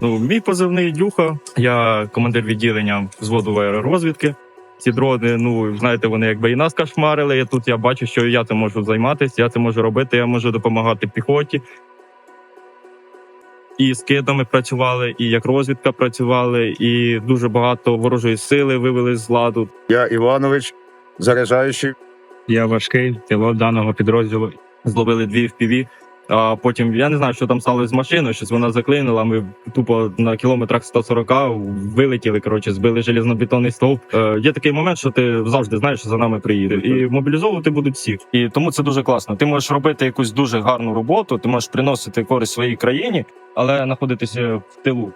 Ну, мій позивний Дюха. Я командир відділення взводу аеророзвідки. Ці дрони, ну знаєте, вони якби і нас кошмарили. І тут я бачу, що я цим можу займатися, я це можу робити, я можу допомагати піхоті. І з кидами працювали, і як розвідка працювали, і дуже багато ворожої сили вивели з ладу. Я Іванович, заряджаючий. Я важкий пілот даного підрозділу. Зловили дві FPV, А потім я не знаю, що там сталося з машиною, щось вона заклинила. Ми тупо на кілометрах 140 вилетіли. Коротше, збили железнобетонний стовп. Е, є такий момент, що ти завжди знаєш, що за нами приїде, і мобілізовувати будуть всіх. І тому це дуже класно. Ти можеш робити якусь дуже гарну роботу, ти можеш приносити користь своїй країні, але знаходитися в тилу.